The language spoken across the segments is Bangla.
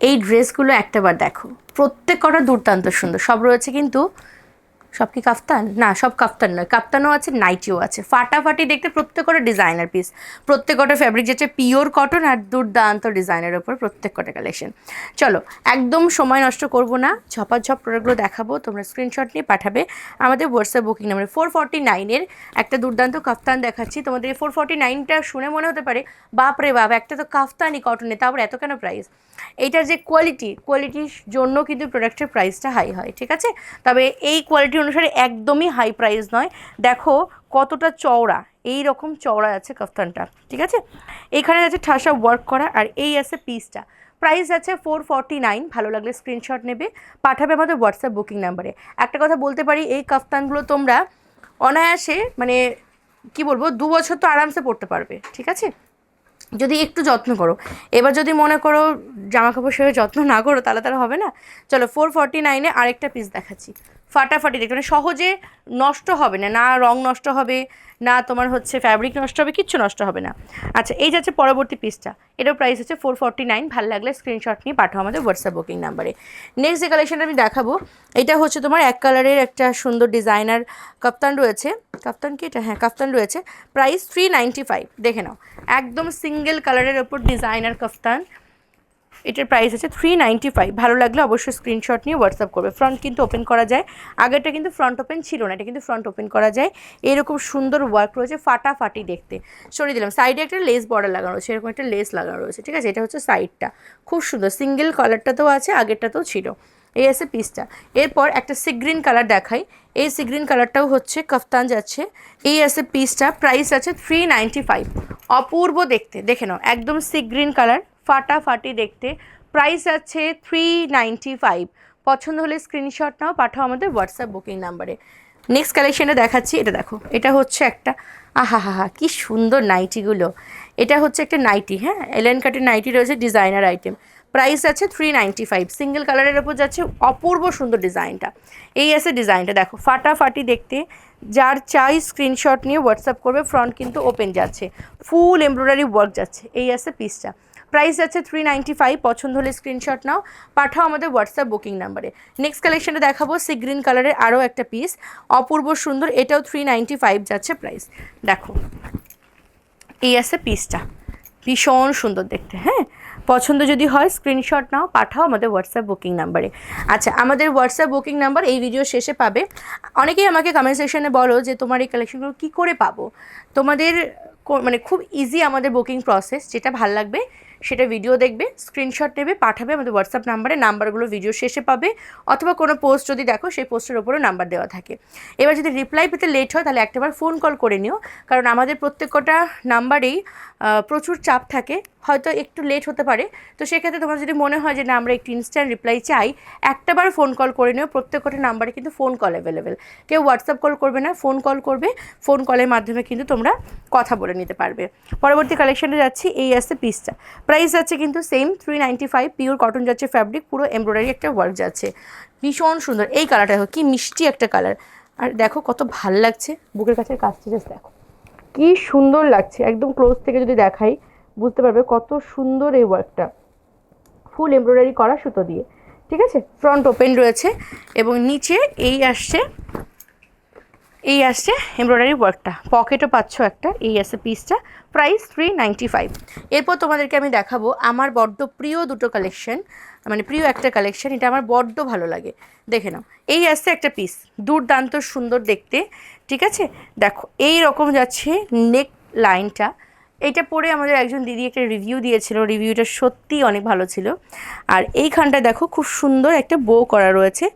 এই ড্রেসগুলো একটাবার দেখো। প্রত্যেক কটা দুর্দান্ত সুন্দর। সব রয়েছে কিন্তু সব কি কাফতান? না, সব কাফতান নয়। কাফতানও আছে, নাইটিও আছে। ফাটাফাটি দেখতে প্রত্যেক কটা ডিজাইনার পিস প্রত্যেক কটা ফ্যাব্রিক যাচ্ছে পিওর কটন আর দুর্দান্ত ডিজাইনের ওপর প্রত্যেক কটা কালেকশন চলো, একদম সময় নষ্ট করব না। ঝপাঝপ প্রোডাক্টগুলো দেখাবো, তোমরা স্ক্রিনশট নিয়ে পাঠাবে। আমাদের WhatsApp booking number four forty নাইনের একটা দুর্দান্ত কাফতান দেখাচ্ছি। তোমাদের এই ফোর ফর্টি নাইনটা শুনে মনে হতে পারে, বাপ রে বাপ, একটা তো কাফতানই কটনে তারপর এত কেন প্রাইস এইটার যে কোয়ালিটি কোয়ালিটির জন্য কিন্তু প্রোডাক্টের প্রাইসটা হাই হয়, ঠিক আছে? তবে এই কোয়ালিটি অনুসারে একদমই হাই প্রাইস নয়। দেখো কতটা চওড়া এই রকম চওড়া আছে কাফতানটা, ঠিক আছে? এখানে আছে ঠাসা ওয়ার্ক করা আর এই আছে পিসটা প্রাইস আছে ফোর ফর্টি নাইন ভালো লাগলে স্ক্রিনশট নেবে। পাঠাবে আমাদের হোয়াটসঅ্যাপ বুকিং নাম্বারে একটা কথা বলতে পারি, এই কাফতানগুলো তোমরা অনায়াসে মানে কি বলব, দু বছর তো আরামসে পড়তে পারবে, ঠিক আছে? যদি একটু যত্ন করো। এবার যদি মনে করো জামা কাপড় সেভাবে যত্ন না করো, তাহলে তাহলে হবে না। চলো ফোর ফর্টি নাইনে আরেকটা পিস দেখাচ্ছি। ফাটাফাটি দেখতে মানে সহজে নষ্ট হবে না না রং নষ্ট হবে, না তোমার হচ্ছে ফ্যাব্রিক নষ্ট হবে, কিচ্ছু নষ্ট হবে না। আচ্ছা এই যাচ্ছে পরবর্তী পিসটা এটার প্রাইস হচ্ছে ফোর ফর্টি নাইন ভালো লাগলে স্ক্রিনশট নিয়ে পাঠাও আমাদের হোয়াটসঅ্যাপ বুকিং নাম্বারে নেক্সট যে কালেকশনটা আমি দেখাবো, এটা হচ্ছে তোমার এক কালারের একটা সুন্দর ডিজাইনার কাপ্তান রয়েছে। কাপ্তান কি এটা? হ্যাঁ কাপ্তান রয়েছে। প্রাইস থ্রি নাইনটি ফাইভ দেখে নাও। একদম সিঙ্গেল কালারের ওপর ডিজাইনার কাফতান এটার প্রাইস আছে থ্রি নাইনটি ফাইভ ভালো লাগলে অবশ্যই স্ক্রিনশট নিয়ে হোয়াটসঅ্যাপ করবে। ফ্রন্ট কিন্তু ওপেন করা যায়। আগেরটা কিন্তু ফ্রন্ট ওপেন ছিল না, এটা কিন্তু ফ্রন্ট ওপেন করা যায়। এরকম সুন্দর ওয়ার্ক রয়েছে ফাটাফাটি দেখতে। সরিয়ে দিলাম। সাইডে একটা লেস বর্ডার লাগানো রয়েছে, এরকম একটা লেস লাগানো রয়েছে, ঠিক আছে? এটা হচ্ছে সাইডটা খুব সুন্দর। সিঙ্গেল কালারটাতেও আছে, আগেরটাতেও ছিল। এই আছে পিসটা এরপর একটা সি গ্রিন কালার দেখাই। এই সি গ্রিন কালারটাও হচ্ছে, কাফতান যাচ্ছে। এই আছে পিসটা প্রাইস আছে থ্রি নাইনটি ফাইভ অপূর্ব দেখতে। দেখে নাও, একদম সি গ্রিন কালার ফাটাফাটি দেখতে। প্রাইস আছে থ্রি নাইনটি ফাইভ পছন্দ হলে স্ক্রিনশট নাও, পাঠাও আমাদের হোয়াটসঅ্যাপ বুকিং নাম্বারে নেক্সট কালেকশনটা দেখাচ্ছি, এটা দেখো, এটা হচ্ছে একটা আহা হা হা কী সুন্দর নাইটিগুলো এটা হচ্ছে একটা নাইটি হ্যাঁ? এলেন কাটের নাইটি রয়েছে ডিজাইনার আইটেম প্রাইস আছে থ্রি নাইনটি ফাইভ সিঙ্গেল কালারের ওপর যাচ্ছে অপূর্ব সুন্দর ডিজাইনটা এই আছে ডিজাইনটা দেখো, ফাটাফাটি দেখতে। যার চাই স্ক্রিনশট নিয়ে হোয়াটসঅ্যাপ করবে ফ্রন্ট কিন্তু ওপেন যাচ্ছে। ফুল এমব্রয়ডারি ওয়ার্ক যাচ্ছে। এই আছে পিসটা প্রাইস আছে থ্রি নাইনটি ফাইভ পছন্দ হলে স্ক্রিনশট নাও। পাঠাও আমাদের হোয়াটসঅ্যাপ বুকিং নাম্বারে নেক্সট কালেকশনটা দেখাবো সি গ্রিন কালারের আরও একটা পিস অপূর্ব সুন্দর, এটাও থ্রি নাইনটি ফাইভ যাচ্ছে প্রাইস দেখো, এই আছে পিসটা ভীষণ সুন্দর দেখতে হ্যাঁ? পছন্দ যদি হয় স্ক্রিনশট নাও, পাঠাও আমাদের হোয়াটসঅ্যাপ বুকিং নাম্বারে আচ্ছা আমাদের হোয়াটসঅ্যাপ বুকিং নাম্বার এই ভিডিও শেষে পাবে। অনেকেই আমাকে কমেন্ট সেকশনে বলো যে, তোমার এই কালেকশনগুলো কী করে পাবো? তোমাদের মানে খুব ইজি আমাদের বুকিং প্রসেস যেটা ভালো লাগবে সেটা ভিডিও দেখবে স্ক্রিনশট নেবে, পাঠাবে আমাদের হোয়াটসঅ্যাপ নাম্বারে নাম্বারগুলো ভিডিও শেষে পাবে, অথবা কোনো পোস্ট যদি দেখো, সেই পোস্টের ওপরেও নাম্বার দেওয়া থাকে। এবার যদি রিপ্লাই পেতে লেট হয়, তাহলে একটাবার ফোন কল করে নিও, কারণ আমাদের প্রত্যেক কটা নাম্বারেই প্রচুর চাপ থাকে, হয়তো একটু লেট হতে পারে। তো সেক্ষেত্রে তোমার যদি মনে হয় যে, না, আমরা একটু ইনস্ট্যান্ট রিপ্লাই চাই, একটাবার ফোন কল করে নিও, প্রত্যেক কটা নাম্বারে কিন্তু ফোন কল অ্যাভেলেবেল কেউ হোয়াটসঅ্যাপ কল করবে না ফোন কল করবে ফোন কলের মাধ্যমে কিন্তু তোমরা কথা বলে নিতে পারবে। পরবর্তী কালেকশনে যাচ্ছি, এই আসছে পিসটা প্রাইস যাচ্ছে কিন্তু same three ninety five pure cotton যাচ্ছে ফ্যাব্রিক পুরো এমব্রয়ডারি একটা ওয়ার্ক যাচ্ছে। ভীষণ সুন্দর। এই কালারটা কি মিষ্টি একটা কালার আর দেখো কত ভালো লাগছে। বুকের কাছে কাছটা জাস্ট দেখো। কি সুন্দর লাগছে। একদম ক্লোজ থেকে যদি দেখাই, বুঝতে পারবে কত সুন্দর এই ওয়ার্কটা ফুল এমব্রয়ডারি করা সুতো দিয়ে। ঠিক আছে? ফ্রন্ট ওপেন রয়েছে এবং নিচে এই আসছে এই আসছে এমব্রয়ডারি ওয়ার্কটা পকেটও পাচ্ছ একটা, এই আসছে পিসটা প্রাইস থ্রি নাইনটি ফাইভ এরপর তোমাদেরকে আমি দেখাবো আমার বড্ড প্রিয় দুটো কালেকশন মানে প্রিয় একটা কালেকশন এটা আমার বড্ড ভালো লাগে। দেখে নাও, এই আসছে একটা পিস দুর্দান্ত সুন্দর দেখতে, ঠিক আছে? দেখো এই রকম যাচ্ছে নেক লাইনটা এইটা পরে আমাদের একজন দিদি একটা রিভিউ দিয়েছিল রিভিউটা সত্যিই অনেক ভালো ছিল। আর এইখানটা দেখো খুব সুন্দর একটা বো করা রয়েছে।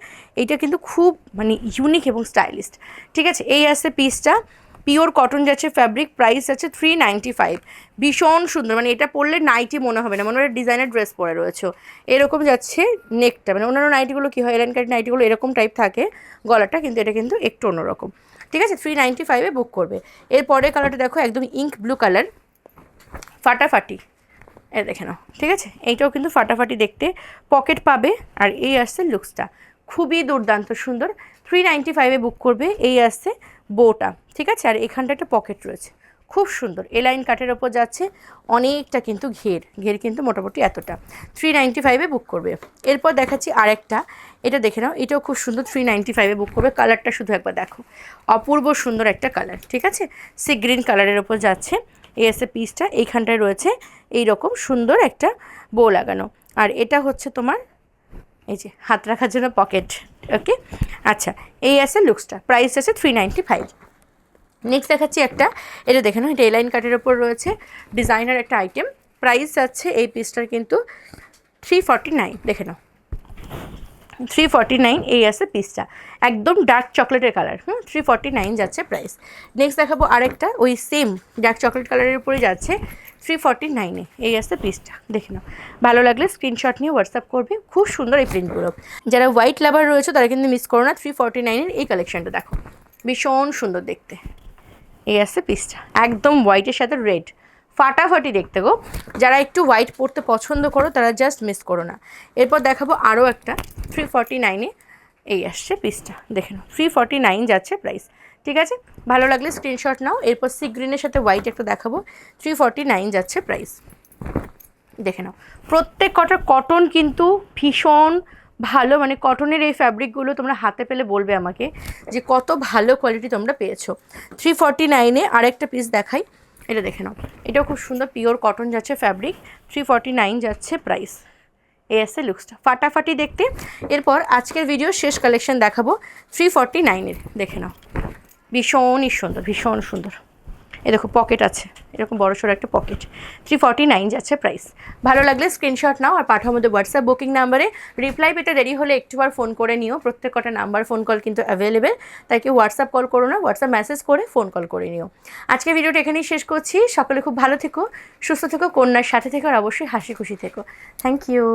এইটা কিন্তু খুব মানে ইউনিক এবং স্টাইলিস্ট ঠিক আছে? এই আছে পিসটা পিওর কটন যাচ্ছে ফ্যাব্রিক প্রাইস আছে থ্রি নাইনটি ফাইভ ভীষণ সুন্দর। মানে এটা পরলে নাইটি মনে হবে না। মনে হয় ডিজাইনের ড্রেস পরে রয়েছে। এরকম যাচ্ছে নেকটা মানে অন্যান্য নাইটিগুলো কী হয়? এলেন কাট নাইটিগুলো এরকম টাইপ থাকে গলাটা, কিন্তু এটা কিন্তু একটু অন্যরকম। ঠিক আছে? থ্রি নাইনটি ফাইভে বুক করবে। এরপরে কালারটা দেখো একদম ইঙ্ক ব্লু কালার ফাটাফাটি। এ দেখে নাও, ঠিক আছে? এইটাও কিন্তু ফাটাফাটি দেখতে পকেট পাবে আর এই আসছে লুকসটা। খুবই দুর্দান্ত সুন্দর। থ্রি নাইনটি ফাইভে বুক করবে, এই আসছে বোটা, ঠিক আছে? আর এখানটা একটা পকেট রয়েছে। খুব সুন্দর এ লাইন কাটের ওপর যাচ্ছে, অনেকটা কিন্তু ঘের ঘের কিন্তু মোটামুটি এতটা। থ্রি নাইনটি ফাইভে বুক করবে। এরপর দেখাচ্ছি আরেকটা, এটা দেখে নাও, এটাও খুব সুন্দর থ্রি নাইনটি ফাইভে বুক করবে। কালারটা শুধু একবার দেখো। অপূর্ব সুন্দর একটা কালার ঠিক আছে? সি গ্রিন কালারের ওপর যাচ্ছে। এসে পিসটা এইখানটায় রয়েছে। এই রকম সুন্দর একটা বো লাগানো। আর এটা হচ্ছে তোমার, এই যে হাত রাখার জন্য পকেট ওকে আচ্ছা এই আছে লুকসটা প্রাইস আছে থ্রি নাইনটি ফাইভ নেক্সট দেখাচ্ছি একটা, এটা দেখে নাও, এটা লাইন কাটের ওপর রয়েছে। ডিজাইনার একটা আইটেম প্রাইস যাচ্ছে এই পিসটার কিন্তু থ্রি ফর্টি নাইন দেখে নাও। থ্রি ফর্টি নাইন এই আছে পিসটা। একদম ডার্ক চকলেটের কালার হুম, থ্রি ফর্টি নাইন যাচ্ছে প্রাইস নেক্সট দেখাবো আরেকটা, ওই সেম ডার্ক চকলেট কালারের উপরে যাচ্ছে থ্রি ফর্টি নাইনে এই আছে পিসটা দেখে নাও। ভালো লাগলে স্ক্রিনশট নিয়ে হোয়াটসঅ্যাপ করবে। খুব সুন্দর এই প্রিন্টগুলো যারা হোয়াইট লাভার রয়েছে, তারা কিন্তু মিস করো না থ্রি ফর্টি নাইনের এই কালেকশনটা দেখো। ভীষণ সুন্দর দেখতে। এই আছে পিসটা একদম হোয়াইটের সাথে রেড ফাটাফাটি দেখতে গো। যারা একটু হোয়াইট পরতে পছন্দ করো, তারা জাস্ট মিস করো না। এরপর দেখাবো আরও একটা থ্রি ফর্টি নাইনে এই আসছে পিসটা দেখে নাও থ্রি ফর্টি নাইন যাচ্ছে প্রাইস ঠিক আছে? ভালো লাগলে স্ক্রিনশট নাও। এরপর সি গ্রিনের সাথে হোয়াইট একটা দেখাবো। থ্রি ফর্টি নাইন যাচ্ছে প্রাইস দেখে নাও, প্রত্যেক কটা কটন কিন্তু ভীষণ ভালো। মানে কটনের এই ফ্যাব্রিকগুলো তোমরা হাতে পেলে বলবে আমাকে যে কত ভালো কোয়ালিটি তোমরা পেয়েছ। থ্রি ফর্টি নাইনে আরেকটা পিস দেখাই। এটা দেখে নাও। এটাও খুব সুন্দর পিওর কটন যাচ্ছে ফ্যাব্রিক থ্রি ফর্টি নাইন যাচ্ছে প্রাইস এই আসছে লুকসটা ফাটাফাটি দেখতে। এরপর আজকের ভিডিও শেষ কালেকশন দেখাবো থ্রি ফর্টি নাইনের দেখে নাও। ভীষণই সুন্দর, ভীষণ সুন্দর। এ দেখো পকেট আছে। এরকম বড় সড়ো একটা পকেট থ্রি ফর্টি নাইন যাচ্ছে প্রাইস ভালো লাগলে স্ক্রিনশট নাও আর পাঠাও মধ্যে হোয়াটসঅ্যাপ বুকিং নাম্বারে রিপ্লাই পেতে দেরি হলে একটুবার ফোন করে নিও। প্রত্যেক কটা নাম্বার ফোন কল কিন্তু অ্যাভেলেবেল তাই কি হোয়াটসঅ্যাপ কল করো না হোয়াটসঅ্যাপ মেসেজ করে ফোন কল করে নিও। আজকে ভিডিওটা এখানেই শেষ করছি। সকলে খুব ভালো থেকো, সুস্থ থেকো, কন্যার সাথে থেকো আর অবশ্যই হাসি খুশি থেকো। Thank you